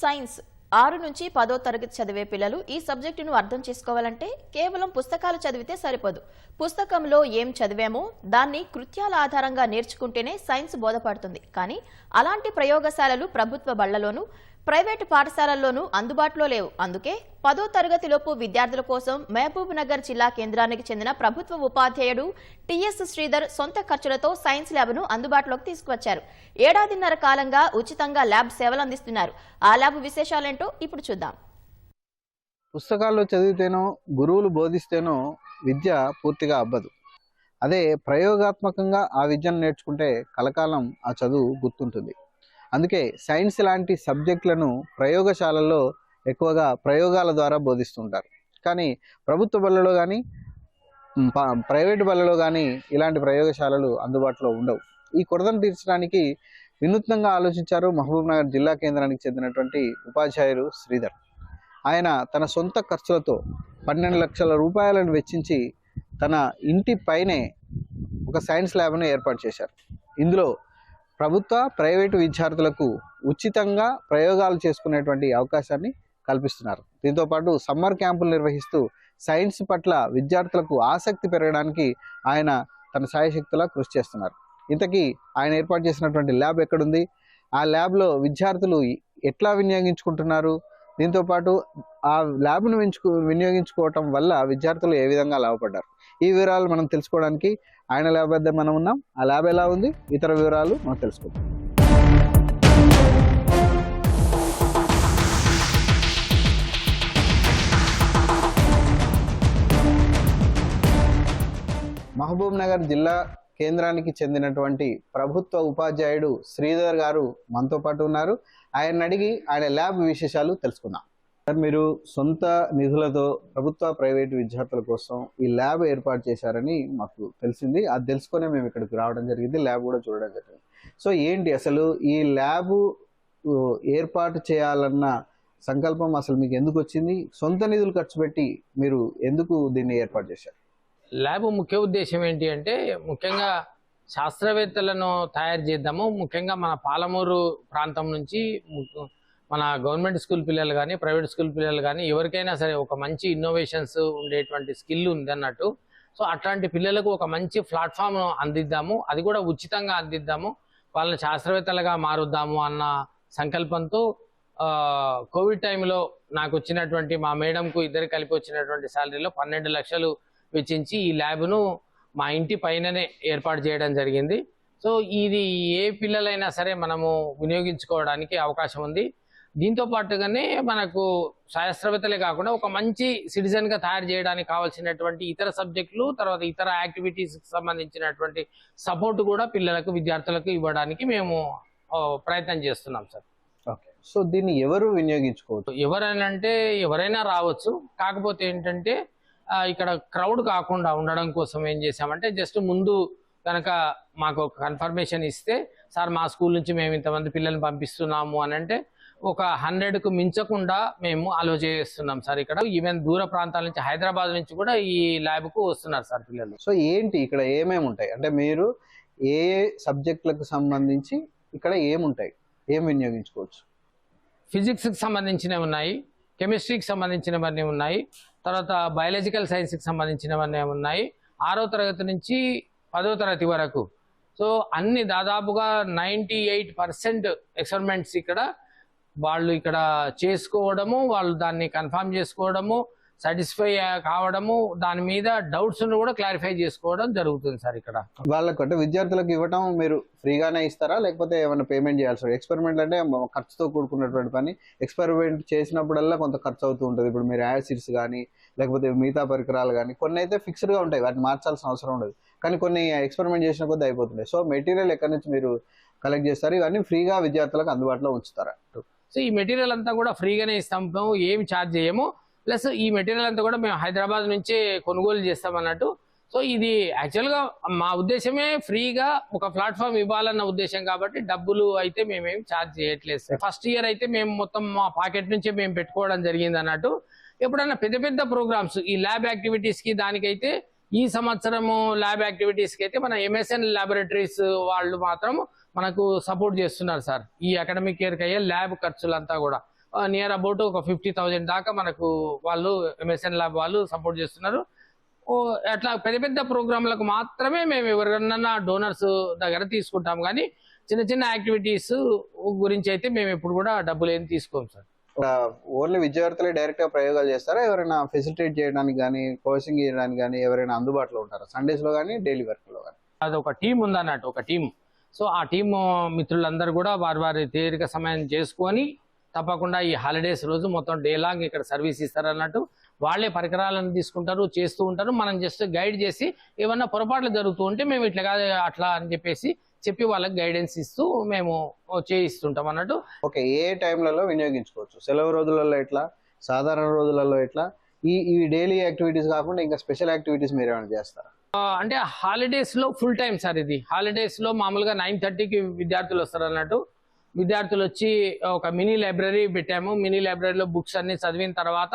Science ఆరు నుంచి పదో తరగతి చదివే పిల్లలు ఈ సబ్జెక్టును అర్థం చేసుకోవాలంటే కేవలం పుస్తకాలు చదివితే సరిపోదు. పుస్తకంలో ఏం చదివామో దాన్ని కృత్యాల ఆధారంగా నేర్చుకుంటేనే సైన్స్ బోధపడుతుంది. కానీ అలాంటి ప్రయోగశాలలు ప్రభుత్వ బళ్ళలోనూ ప్రైవేటు పాఠశాలల్లోనూ అందుబాటులో లేవు. అందుకే పదో తరగతిలోపు విద్యార్థుల కోసం మహబూబ్ నగర్ జిల్లా కేంద్రానికి చెందిన ప్రభుత్వ ఉపాధ్యాయుడు టిఎస్ శ్రీధర్ సొంత ఖర్చులతో సైన్స్ ల్యాబ్ను అందుబాటులోకి తీసుకువచ్చారు. ఏడాదిన్నర కాలంగా ఉచితంగా ల్యాబ్ సేవలు అందిస్తున్నారు. ఆ ల్యాబ్ విశేషాలేంటో ఇప్పుడు చూద్దాం. పుస్తకాల్లో చదివితేనో గురువులు బోధిస్తేనో విద్య పూర్తిగా అబ్బదు అదే ప్రయోగాత్మకంగా ఆ విద్యను నేర్చుకుంటే కలకాలం ఆ చదువు గుర్తుంటుంది. అందుకే సైన్స్ లాంటి సబ్జెక్టులను ప్రయోగశాలల్లో ఎక్కువగా ప్రయోగాల ద్వారా బోధిస్తుంటారు. కానీ ప్రభుత్వ బళ్ళలో కానీ ప్రైవేట్ బళ్ళలో కానీ ఇలాంటి ప్రయోగశాలలు అందుబాటులో ఉండవు. ఈ కొరతను తీర్చడానికి వినూత్నంగా ఆలోచించారు మహబూబ్నగర్ జిల్లా కేంద్రానికి చెందినటువంటి ఉపాధ్యాయులు శ్రీధర్. ఆయన తన సొంత ఖర్చులతో పన్నెండు లక్షల రూపాయలను వెచ్చించి తన ఇంటి పైనే ఒక సైన్స్ ల్యాబ్ను ఏర్పాటు చేశారు. ఇందులో ప్రభుత్వ ప్రైవేటు విద్యార్థులకు ఉచితంగా ప్రయోగాలు చేసుకునేటువంటి అవకాశాన్ని కల్పిస్తున్నారు. దీంతో పాటు సమ్మర్ క్యాంపులు నిర్వహిస్తూ సైన్స్ పట్ల విద్యార్థులకు ఆసక్తి పెరగడానికి ఆయన తన సాయశక్తులా కృషి చేస్తున్నారు. ఇంతకీ ఆయన ఏర్పాటు చేసినటువంటి ల్యాబ్ ఎక్కడుంది? ఆ ల్యాబ్లో విద్యార్థులు ఎట్లా వినియోగించుకుంటున్నారు? దీంతో పాటు ఆ ల్యాబ్ను వించుకు వినియోగించుకోవటం వల్ల విద్యార్థులు ఏ విధంగా లాభపడ్డారు? ఈ వివరాలు మనం తెలుసుకోవడానికి ఆయన ల్యాబ్ వద్ద మనం ఉన్నాం. ఆ ల్యాబ్ ఎలా ఉంది? ఇతర వివరాలు మనం తెలుసుకుందాం. మహబూబ్ నగర్ జిల్లా కేంద్రానికి చెందినటువంటి ప్రభుత్వ ఉపాధ్యాయుడు శ్రీధర్ గారు మనతో పాటు ఉన్నారు. ఆయన అడిగి ఆయన ల్యాబ్ విశేషాలు తెలుసుకుందాం. సార్ మీరు సొంత నిధులతో ప్రభుత్వ ప్రైవేటు విద్యార్థుల కోసం ఈ ల్యాబ్ ఏర్పాటు చేశారని మాకు తెలిసింది. అది తెలుసుకునే మేము ఇక్కడికి రావడం జరిగింది ల్యాబ్ కూడా చూడడం జరిగింది. సో ఏంటి అసలు ఈ ల్యాబ్ ఏర్పాటు చేయాలన్న సంకల్పం అసలు మీకు ఎందుకు వచ్చింది? సొంత నిధులు ఖర్చు పెట్టి మీరు ఎందుకు దీన్ని ఏర్పాటు చేశారు? ల్యాబ్ ముఖ్య ఉద్దేశం ఏంటి అంటే ముఖ్యంగా శాస్త్రవేత్తలను తయారు చేద్దాము. ముఖ్యంగా మన పాలమూరు ప్రాంతం నుంచి మన గవర్నమెంట్ స్కూల్ పిల్లలు కానీ ప్రైవేట్ స్కూల్ పిల్లలు కానీ ఎవరికైనా సరే ఒక మంచి ఇన్నోవేషన్స్ ఉండేటువంటి స్కిల్ ఉంది అన్నట్టు. సో అట్లాంటి పిల్లలకు ఒక మంచి ప్లాట్ఫామ్ అందిద్దాము. అది కూడా ఉచితంగా అందిద్దాము. వాళ్ళని శాస్త్రవేత్తలుగా మారుద్దాము అన్న సంకల్పంతో కోవిడ్ టైంలో నాకు వచ్చినటువంటి మా మేడంకు ఇద్దరు కలిపి వచ్చినటువంటి శాలరీలో పన్నెండు లక్షలు వెచ్చించి ఈ ల్యాబ్ను మా ఇంటి పైననే ఏర్పాటు చేయడం జరిగింది. సో ఇది ఏ పిల్లలైనా సరే మనము వినియోగించుకోవడానికి అవకాశం ఉంది. దీంతో పాటుగానే మనకు శాస్త్రవేత్తలే కాకుండా ఒక మంచి సిటిజన్గా తయారు చేయడానికి కావాల్సినటువంటి ఇతర సబ్జెక్టులు తర్వాత ఇతర యాక్టివిటీస్ సంబంధించినటువంటి సపోర్ట్ కూడా పిల్లలకు విద్యార్థులకు ఇవ్వడానికి మేము ప్రయత్నం చేస్తున్నాం సార్. ఓకే. సో దీన్ని ఎవరు వినియోగించుకోవచ్చు? ఎవరైనా అంటే ఎవరైనా రావచ్చు. కాకపోతే ఏంటంటే ఇక్కడ క్రౌడ్ కాకుండా ఉండడం కోసం ఏం చేసామంటే జస్ట్ ముందు కనుక మాకు ఒక కన్ఫర్మేషన్ ఇస్తే సార్ మా స్కూల్ నుంచి మేము ఇంతమంది పిల్లల్ని పంపిస్తున్నాము అని అంటే ఒక హండ్రెడ్కు మించకుండా మేము అలో చేస్తున్నాం సార్ ఇక్కడ. ఈవెన్ దూర ప్రాంతాల నుంచి హైదరాబాద్ నుంచి కూడా ఈ ల్యాబ్కు వస్తున్నారు సార్ పిల్లలు. సో ఏంటి ఇక్కడ ఏమేమి ఉంటాయి? అంటే మీరు ఏ సబ్జెక్టులకు సంబంధించి ఇక్కడ ఏముంటాయి ఏం వినియోగించుకోవచ్చు? ఫిజిక్స్కి సంబంధించినవి ఉన్నాయి కెమిస్ట్రీకి సంబంధించినవన్నీ ఉన్నాయి. తర్వాత బయాలజికల్ సైన్స్కి సంబంధించినవన్నీ ఉన్నాయి ఆరో తరగతి నుంచి పదో తరగతి వరకు. సో అన్ని దాదాపుగా నైంటీ ఎయిట్ పర్సెంట్ ఎక్స్పెరిమెంట్స్ ఇక్కడ వాళ్ళు ఇక్కడ చేసుకోవడము వాళ్ళు దాన్ని కన్ఫర్మ్ చేసుకోవడము సాటిస్ఫై కావడము దాని మీద డౌట్స్ కూడా క్లారిఫై చేసుకోవడం జరుగుతుంది సార్ ఇక్కడ. వాళ్ళకు అంటే విద్యార్థులకు ఇవ్వటం మీరు ఫ్రీగానే ఇస్తారా? లేకపోతే ఏమైనా పేమెంట్ చేయాల్సి ఎక్స్పెరిమెంట్ అంటే ఖర్చుతో కూడుకున్నటువంటి పని. ఎక్స్పెరిమెంట్ చేసినప్పుడల్లా కొంత ఖర్చు అవుతూ ఉంటుంది. ఇప్పుడు మీరు యాసిడ్స్ కానీ లేకపోతే మిగతా పరికరాలు కానీ కొన్ని అయితే fixed గా ఉంటాయి. వాటిని మార్చాల్సిన అవసరం ఉండదు. కానీ కొన్ని ఎక్స్పెరిమెంట్ చేసిన కొద్దీ అయిపోతున్నాయి సో మెటీరియల్ ఎక్కడి నుంచి మీరు కలెక్ట్ చేస్తారు? ఇవన్నీ ఫ్రీగా విద్యార్థులకు అందుబాటులో ఉంచుతారా? సో ఈ మెటీరియల్ అంతా కూడా ఫ్రీగానే ఇస్తాం ఏమి ఛార్జ్ చేయము. ప్లస్ ఈ మెటీరియల్ అంతా కూడా మేము హైదరాబాద్ నుంచే కొనుగోలు చేస్తాం అన్నట్టు సో ఇది యాక్చువల్గా మా ఉద్దేశమే ఫ్రీగా ఒక ప్లాట్ఫామ్ ఇవ్వాలన్న ఉద్దేశం కాబట్టి డబ్బులు అయితే మేమేం ఛార్జ్ చేయట్లేదు సార్. ఫస్ట్ ఇయర్ అయితే మేము మొత్తం మా పాకెట్ నుంచే మేము పెట్టుకోవడం జరిగింది అన్నట్టు. ఎప్పుడైనా పెద్ద పెద్ద ప్రోగ్రామ్స్ ఈ ల్యాబ్ యాక్టివిటీస్కి దానికైతే ఈ సంవత్సరము ల్యాబ్ యాక్టివిటీస్కి అయితే మన ఎంఎస్ఎన్ ల్యాబొరేటరీస్ వాళ్ళు మాత్రం మనకు సపోర్ట్ చేస్తున్నారు సార్. ఈ అకాడమిక్ ఇయర్కి అయ్యే ల్యాబ్ ఖర్చులంతా కూడా. నియర్ అబౌట్ ఒక ఫిఫ్టీ థౌజండ్ దాకా మనకు వాళ్ళు ఎంఎస్ఎన్ ల్యాబ్ వాళ్ళు సపోర్ట్ చేస్తున్నారు. అట్లా పెద్ద పెద్ద ప్రోగ్రాంలకు మాత్రమే మేము ఎవరికన్నా డోనర్స్ దగ్గర తీసుకుంటాం. కానీ చిన్న చిన్న యాక్టివిటీస్ గురించి అయితే మేము ఎప్పుడు కూడా డబ్బులు ఏం తీసుకోము సార్. ఓన్లీ విద్యార్థులే డైరెక్ట్గా ప్రయోగాలు చేస్తారా? ఎవరైనా ఫెసిలిటేట్ చేయడానికి కానీ కోచింగ్ చేయడానికి కానీ ఎవరైనా అందుబాటులో ఉంటారా? సండేస్లో కానీ డైలీ వర్క్లో కానీ అది ఒక టీం ఉందన్నట్టు ఒక టీం సో ఆ టీం మిత్రులందరూ కూడా వారి వారి తీరిక సమయం చేసుకొని తప్పకుండా ఈ హాలిడేస్ రోజు మొత్తం డే లాంగ్ ఇక్కడ సర్వీస్ ఇస్తారు అన్నట్టు వాళ్ళే పరికరాలను తీసుకుంటారు చేస్తూ ఉంటారు. మనం జస్ట్ గైడ్ చేసి ఏమన్నా పొరపాట్లు జరుగుతూ ఉంటే మేము ఇట్లా కాదు అట్లా అని చెప్పేసి చెప్పి వాళ్ళకి గైడెన్స్ ఇస్తూ మేము చేయిస్తుంటాం అన్నట్టు. ఓకే ఏ టైంలలో వినియోగించుకోవచ్చు? సెలవు రోజులలో ఎట్లా? సాధారణ రోజులలో ఎట్లా? ఈ ఈ డైలీ యాక్టివిటీస్ కాకుండా ఇంకా స్పెషల్ యాక్టివిటీస్ మీరు ఏమైనా చేస్తారా? అంటే హాలిడేస్లో ఫుల్ టైం సార్ ఇది. హాలిడేస్లో మామూలుగా నైన్ థర్టీకి విద్యార్థులు వస్తారు అన్నట్టు. విద్యార్థులు వచ్చి ఒక మినీ లైబ్రరీ పెట్టాము. మినీ లైబ్రరీలో బుక్స్ అన్ని చదివిన తర్వాత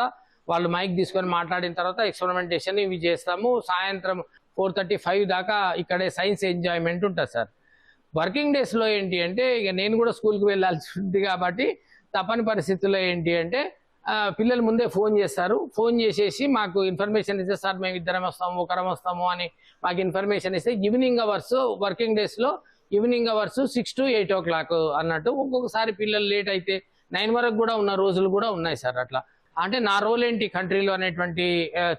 వాళ్ళు మైక్ తీసుకొని మాట్లాడిన తర్వాత ఎక్స్పెరిమెంటేషన్ ఇవి చేస్తాము. సాయంత్రం ఫోర్ థర్టీ ఫైవ్ దాకా ఇక్కడే సైన్స్ ఎంజాయ్మెంట్ ఉంటుంది సార్. వర్కింగ్ డేస్లో ఏంటి అంటే ఇక నేను కూడా స్కూల్కి వెళ్ళాల్సి ఉంది కాబట్టి తప్పని పరిస్థితుల్లో ఏంటి అంటే పిల్లలు ముందే ఫోన్ చేస్తారు. ఫోన్ చేసేసి మాకు ఇన్ఫర్మేషన్ ఇస్తే సార్ మేము ఇద్దరం వస్తాము ఒకరం వస్తాము అని మాకు ఇన్ఫర్మేషన్ ఇస్తే ఈవినింగ్ అవర్స్ వర్కింగ్ డేస్లో evening hours six to eight o'clock అన్నట్టు ఒక్కొక్కసారి పిల్లలు లేట్ అయితే నైన్ వరకు కూడా ఉన్న రోజులు కూడా ఉన్నాయి సార్ అట్లా. అంటే నా రోల్ ఏంటి? కంట్రీలో అనేటువంటి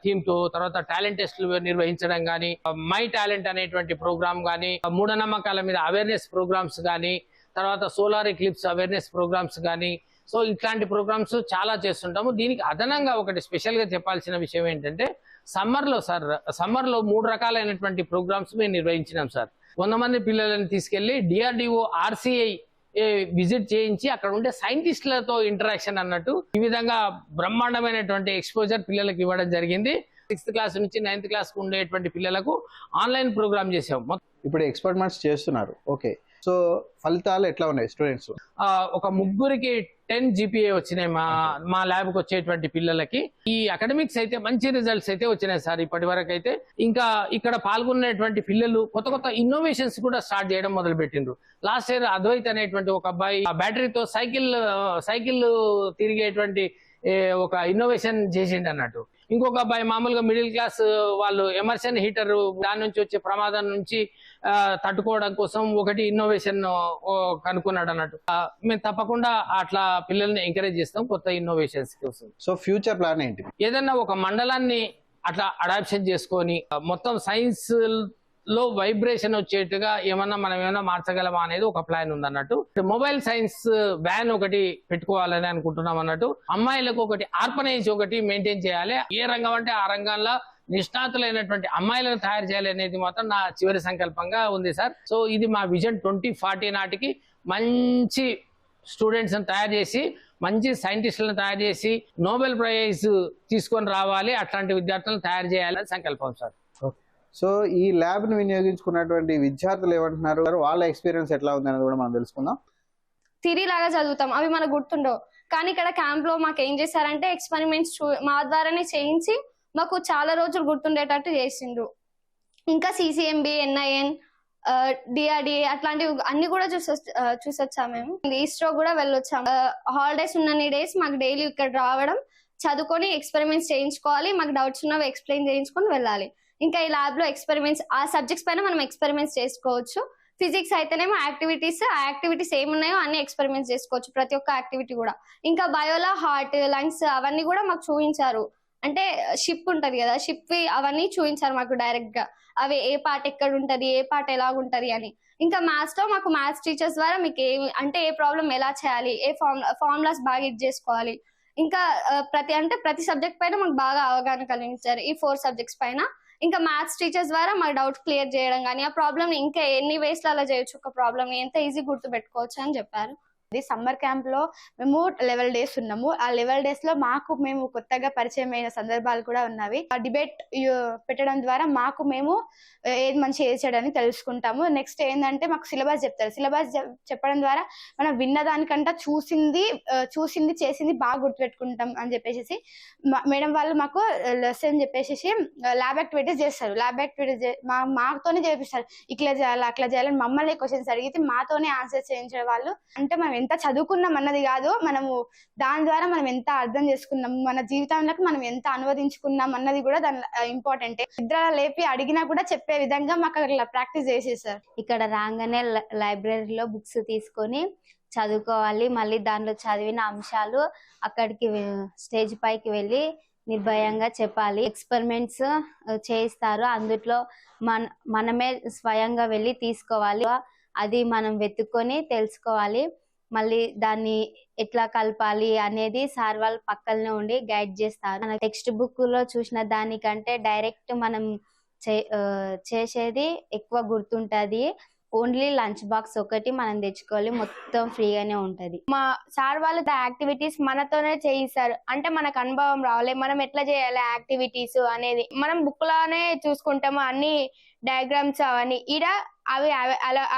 థీమ్తో తర్వాత టాలెంట్ టెస్ట్లు నిర్వహించడం కానీ మై టాలెంట్ అనేటువంటి ప్రోగ్రామ్ కానీ మూఢనమ్మకాల మీద అవేర్నెస్ ప్రోగ్రామ్స్ కానీ తర్వాత సోలార్ ఎక్లిప్స్ అవేర్నెస్ ప్రోగ్రామ్స్ కానీ సో ఇట్లాంటి ప్రోగ్రామ్స్ చాలా చేస్తుంటాము. దీనికి అదనంగా ఒకటి స్పెషల్గా చెప్పాల్సిన విషయం ఏంటంటే సమ్మర్లో సార్ సమ్మర్లో మూడు రకాలైనటువంటి ప్రోగ్రామ్స్ మేము నిర్వహించినాం సార్. వంద మంది పిల్లలను తీసుకెళ్ళి డిఆర్డిఓ ఆర్సీఐ విజిట్ చేయించి అక్కడ ఉండే సైంటిస్టులతో ఇంటరాక్షన్ అన్నట్టు ఈ విధంగా బ్రహ్మాండమైనటువంటి ఎక్స్పోజర్ పిల్లలకు ఇవ్వడం జరిగింది. సిక్స్త్ క్లాస్ నుంచి నైన్త్ క్లాస్ ఉండేటువంటి పిల్లలకు ఆన్లైన్ ప్రోగ్రామ్ చేసాం ఇప్పుడు ఇప్పుడు ఎక్స్పెరిమెంట్స్ చేస్తున్నారు. ఓకే. సో ఫలితాలు ఎట్లా ఉన్నాయి స్టూడెంట్స్? ఒక ముగ్గురికి టెన్ జీపీఏ వచ్చినాయి మా మా ల్యాబ్కి వచ్చేటువంటి పిల్లలకి. ఈ అకాడమిక్స్ అయితే మంచి రిజల్ట్స్ అయితే వచ్చినాయి సార్ ఇప్పటి వరకు అయితే ఇంకా ఇక్కడ పాల్గొనేటువంటి పిల్లలు కొత్త కొత్త ఇన్నోవేషన్స్ కూడా స్టార్ట్ చేయడం మొదలు పెట్టిండ్రు లాస్ట్ ఇయర్ అద్వైత్ అనేటువంటి ఒక అబ్బాయి ఆ బ్యాటరీతో సైకిల్ సైకిల్ తిరిగేటువంటి ఒక ఇన్నోవేషన్ చేసిండు అన్నట్టు. ఇంకొక అబ్బాయి మామూలుగా మిడిల్ క్లాస్ వాళ్ళు ఎమర్షన్ హీటర్ దాని నుంచి వచ్చే ప్రమాదం నుంచి తట్టుకోవడం కోసం ఒకటి ఇన్నోవేషన్ కనుక్కున్నాడు అన్నట్టు. మేము తప్పకుండా అట్లా పిల్లల్ని ఎంకరేజ్ చేస్తాం కొత్త ఇన్నోవేషన్స్ కోసం. సో ఫ్యూచర్ ప్లాన్ ఏంటి? ఏదన్నా ఒక మండలాన్ని అట్లా అడాప్షన్ చేసుకొని మొత్తం సైన్స్ లో వైబ్రేషన్ వచ్చేట్టుగా ఏమన్నా మనం ఏమైనా మార్చగలమా అనేది ఒక ప్లాన్ ఉంది అన్నట్టు మొబైల్ సైన్స్ వ్యాన్ ఒకటి పెట్టుకోవాలని అనుకుంటున్నాం అన్నట్టు. అమ్మాయిలకు ఒకటి ఆర్పనైజ్ ఒకటి మెయింటైన్ చేయాలి. ఏ రంగం అంటే ఆ రంగంలో నిష్ణాతులైనటువంటి అమ్మాయిలను తయారు చేయాలి అనేది మాత్రం నా చివరి సంకల్పంగా ఉంది సార్. సో ఇది మా విజన్ ట్వంటీ ఫార్టీ నాటికి మంచి స్టూడెంట్స్ తయారు చేసి మంచి సైంటిస్టులను తయారు చేసి నోబెల్ ప్రైజ్ తీసుకొని రావాలి. అట్లాంటి విద్యార్థులను తయారు చేయాలని సంకల్పం సార్. సో ఈ ల్యాబ్ని వినియోగించుకున్నటువంటి విద్యార్థులు ఏమంటున్నారు? వాళ్ళ ఎక్స్పీరియన్స్ ఎట్లా ఉంది అనేది కూడా మనం తెలుసుకుందాం. థిరీ లాగా చదువుతాం. అవి మనకు గుర్తుండవు. కానీ ఇక్కడ క్యాంప్లో మాకు ఏం చేశారంటే ఎక్స్పెరిమెంట్స్ మా ద్వారానే చేయించి మాకు చాలా రోజులు గుర్తుండేటట్టు చేసిండ్రు. ఇంకా సిసిఎంబి ఎన్ఐఎన్ డిఆర్డిఏ అట్లాంటివి అన్ని కూడా చూసొ చూసొచ్చాం మేము. ఈస్ట్రో కూడా వెళ్ళొచ్చాం. హాలిడేస్ ఉన్నన్ని డేస్ మాకు డైలీ ఇక్కడ రావడం చదువుకొని ఎక్స్పెరిమెంట్స్ చేయించుకోవాలి. మాకు డౌట్స్ ఉన్నవి ఎక్స్ప్లెయిన్ చేయించుకొని వెళ్ళాలి. ఇంకా ఈ ల్యాబ్లో ఎక్స్పెరిమెంట్స్ ఆ సబ్జెక్ట్స్ పైన మనం ఎక్స్పెరిమెంట్స్ చేసుకోవచ్చు. ఫిజిక్స్ అయితేనేమో యాక్టివిటీస్ ఆ యాక్టివిటీస్ ఏమున్నాయో అన్ని ఎక్స్పెరిమెంట్స్ చేసుకోవచ్చు ప్రతి ఒక్క యాక్టివిటీ కూడా. ఇంకా బయోలా హార్ట్ లంగ్స్ అవన్నీ కూడా మాకు చూపించారు అంటే షిప్ ఉంటది కదా షిప్ అవన్నీ చూపించారు మాకు డైరెక్ట్గా. అవి ఏ పార్ట్ ఎక్కడ ఉంటది ఏ పార్ట్ ఎలా ఉంటది అని. ఇంకా మ్యాథ్స్లో మాకు మ్యాథ్స్ టీచర్స్ ద్వారా మీకు ఏ అంటే ఏ ప్రాబ్లం ఎలా చేయాలి ఏ ఫార్మ్ ఫార్ములాస్ బాగా ఇది చేసుకోవాలి. ఇంకా ప్రతి అంటే ప్రతి సబ్జెక్ట్ పైన మాకు బాగా అవగాహన కలిగించారు ఈ ఫోర్ సబ్జెక్ట్స్ పైన. ఇంకా మ్యాథ్స్ టీచర్స్ ద్వారా మా డౌట్ క్లియర్ చేయడం కానీ ఆ ప్రాబ్లమ్ ఇంకా ఎన్ని వేస్ అలా చేయొచ్చు ఒక ప్రాబ్లమ్ ఎంత ఈజీ గుర్తు పెట్టుకోవచ్చు అని చెప్పారు. ఇది సమ్మర్ క్యాంప్లో మేము లెవెల్ డేస్ ఉన్నాము. ఆ లెవెల్ డేస్లో మాకు మేము కొత్తగా పరిచయం అయిన సందర్భాలు కూడా ఉన్నవి. ఆ డిబేట్ పెట్టడం ద్వారా మాకు మేము ఏది మంచి ఏది చెడని తెలుసుకుంటాము. నెక్స్ట్ ఏంటంటే మాకు సిలబస్ చెప్తారు. సిలబస్ చెప్పడం ద్వారా మనం విన్న దానికంటే చూసింది చూసింది చేసింది బాగా గుర్తుపెట్టుకుంటాం అని చెప్పేసి మేడం వాళ్ళు మాకు లెసన్ చెప్పేసి ల్యాబ్ యాక్టివిటీస్ చేస్తారు. ల్యాబ్ యాక్టివిటీస్ మా మాతోనే చేపిస్తారు. ఇట్లా చేయాలి అట్లా చేయాలని మమ్మల్ని క్వశ్చన్స్ అడిగితే మాతోనే ఆన్సర్ చేయించే వాళ్ళు. అంటే మనం ఎంత చదువుకున్నాం అన్నది కాదు మనము దాని ద్వారా మనం ఎంత అర్థం చేసుకున్నాం మన జీవితంలోకి మనం ఎంత అనువదించుకున్నాం అన్నది కూడా దాని ఇంపార్టెంట్ నిద్ర లేపి అడిగినా కూడా చెప్పే విధంగా మాకు అక్కడ ప్రాక్టీస్ చేసేసారు ఇక్కడ రాగానే లై- లైబ్రరీలో బుక్స్ తీసుకొని చదువుకోవాలి మళ్ళీ దానిలో చదివిన అంశాలు అక్కడికి స్టేజ్ పైకి వెళ్ళి నిర్భయంగా చెప్పాలి. ఎక్స్పెరిమెంట్స్ చేయిస్తారు. అందుట్లో మన మనమే స్వయంగా వెళ్ళి తీసుకోవాలి. అది మనం వెతుక్కొని తెలుసుకోవాలి. మళ్ళీ దాన్ని ఎట్లా కలపాలి అనేది సార్ వాళ్ళు పక్కనే ఉండి గైడ్ చేస్తారు. మన టెక్స్ట్ బుక్లో చూసిన దానికంటే డైరెక్ట్ మనం చే- చేసేది ఎక్కువ గుర్తుంటది. ఓన్లీ లంచ్ బాక్స్ ఒకటి మనం తెచ్చుకోవాలి. మొత్తం ఫ్రీగానే ఉంటది. మా సార్ వాళ్ళు యాక్టివిటీస్ మనతోనే చేయిస్తారు. అంటే మనకు అనుభవం రావాలి. మనం ఎట్లా చేయాలి యాక్టివిటీస్ అనేది. మనం బుక్లోనే చూసుకుంటాము. అన్ని డయాగ్రామ్స్ అవన్నీ. ఈడ అవి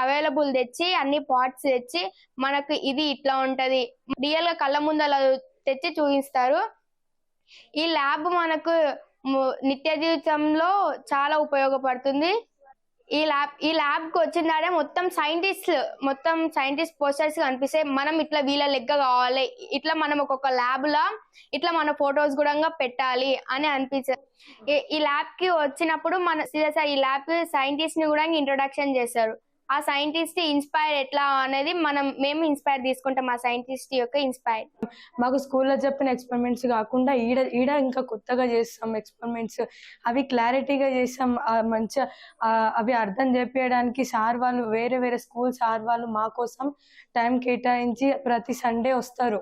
అవైలబుల్ తెచ్చి అన్ని పార్ట్స్ తెచ్చి మనకు ఇది ఇట్లా ఉంటది. రియల్గా కళ్ళ ముందల తెచ్చి చూపిస్తారు. ఈ ల్యాబ్ మనకు నిత్య జీవితంలో చాలా ఉపయోగపడుతుంది. ఈ ల్యాబ్ ఈ ల్యాబ్కి వచ్చిందాడే మొత్తం సైంటిస్ట్ మొత్తం సైంటిస్ట్ పోస్టర్స్ కనిపిస్తాయి మనం ఇట్లా వీళ్ళ లెక్క కావాలి. ఇట్లా మనం ఒక్కొక్క ల్యాబ్ లా ఇట్లా మన ఫొటోస్ కూడా పెట్టాలి అని అనిపిస్తుంది. ఈ- ల్యాబ్కి వచ్చినప్పుడు మన సీరియస్ ఈ ల్యాబ్ సైంటిస్ట్ని కూడా ఇంట్రొడక్షన్ చేస్తారు. ఆ సైంటిస్ట్ ఇన్స్పైర్ ఎట్లా అనేది మనం మేము ఇన్స్పైర్ తీసుకుంటాం ఆ సైంటిస్ట్ యొక్క ఇన్స్పైర్. మాకు స్కూల్లో చెప్పిన ఎక్స్పెరిమెంట్స్ కాకుండా ఈడ ఈడ ఇంకా కొత్తగా చేస్తాం ఎక్స్పెరిమెంట్స్. అవి క్లారిటీగా చేస్తాం. మంచిగా అవి అర్థం చేపించడానికి సార్ వాళ్ళు వేరే వేరే స్కూల్ సార్ వాళ్ళు మా కోసం టైం కేటాయించి ప్రతి సండే వస్తారు.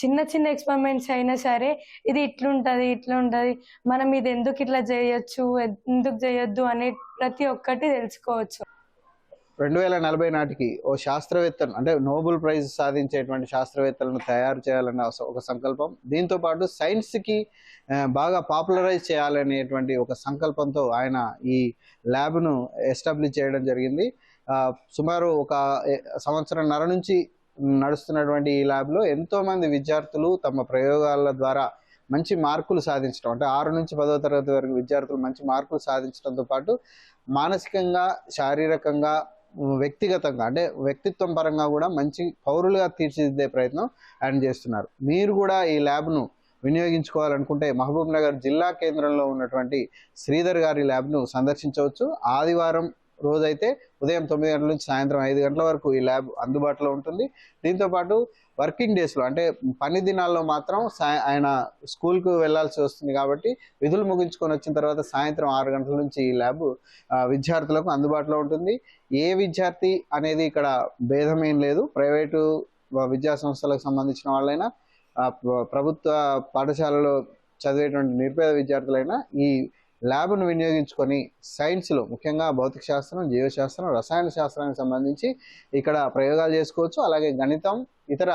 చిన్న చిన్న ఎక్స్పెరిమెంట్స్ అయినా సరే ఇది ఇట్లుంటది ఇట్లుంటది. మనం ఇది ఎందుకు ఇట్లా చేయొచ్చు ఎందుకు చేయొద్దు అనే ప్రతి ఒక్కటి తెలుసుకోవచ్చు. రెండు వేల నలభై నాటికి ఓ శాస్త్రవేత్తను అంటే నోబెల్ ప్రైజ్ సాధించేటువంటి శాస్త్రవేత్తలను తయారు చేయాలన్న ఒక- సంకల్పం. దీంతో పాటు సైన్స్కి బాగా పాపులరైజ్ చేయాలనేటువంటి ఒక సంకల్పంతో ఆయన ఈ ల్యాబ్ను ఎస్టాబ్లిష్ చేయడం జరిగింది. సుమారు ఒక సంవత్సరంన్నర నుంచి నడుస్తున్నటువంటి ఈ ల్యాబ్లో ఎంతోమంది విద్యార్థులు తమ ప్రయోగాల ద్వారా మంచి మార్కులు సాధించడం అంటే ఆరు నుంచి పదో తరగతి వరకు విద్యార్థులు మంచి మార్కులు సాధించడంతో పాటు మానసికంగా శారీరకంగా వ్యక్తిగతంగా అంటే వ్యక్తిత్వం పరంగా కూడా మంచి పౌరులుగా తీర్చిదిద్దే ప్రయత్నం ఆయన చేస్తున్నారు. మీరు కూడా ఈ ల్యాబ్ను వినియోగించుకోవాలనుకుంటే మహబూబ్ నగర్ జిల్లా కేంద్రంలో ఉన్నటువంటి శ్రీధర్ గారి ల్యాబ్ను సందర్శించవచ్చు. ఆదివారం రోజైతే ఉదయం తొమ్మిది గంటల నుంచి సాయంత్రం ఐదు గంటల వరకు ఈ ల్యాబ్ అందుబాటులో ఉంటుంది. దీంతోపాటు వర్కింగ్ డేస్లో అంటే పని దినాల్లో మాత్రం ఆయన స్కూల్కు వెళ్ళాల్సి వస్తుంది కాబట్టి విధులు ముగించుకొని వచ్చిన తర్వాత సాయంత్రం ఆరు గంటల నుంచి ఈ ల్యాబ్ విద్యార్థులకు అందుబాటులో ఉంటుంది. ఏ విద్యార్థి అనేది ఇక్కడ భేదం ఏం లేదు. ప్రైవేటు విద్యా సంస్థలకు సంబంధించిన వాళ్ళైనా ప్రభుత్వ పాఠశాలలో చదివేటువంటి నిరుపేద విద్యార్థులైనా ఈ ల్యాబ్ను వినియోగించుకొని సైన్స్లో ముఖ్యంగా భౌతిక శాస్త్రం జీవశాస్త్రం రసాయన శాస్త్రానికి సంబంధించి ఇక్కడ ప్రయోగాలు చేసుకోవచ్చు. అలాగే గణితం ఇతర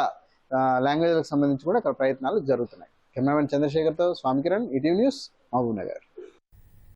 లాంగ్వేజ్లకు సంబంధించి కూడా ఇక్కడ ప్రయత్నాలు జరుగుతున్నాయి. కెమెరామెన్ చంద్రశేఖర్తో స్వామికిరణ్ ఈటీవీ న్యూస్ మహబూబ్ నగర్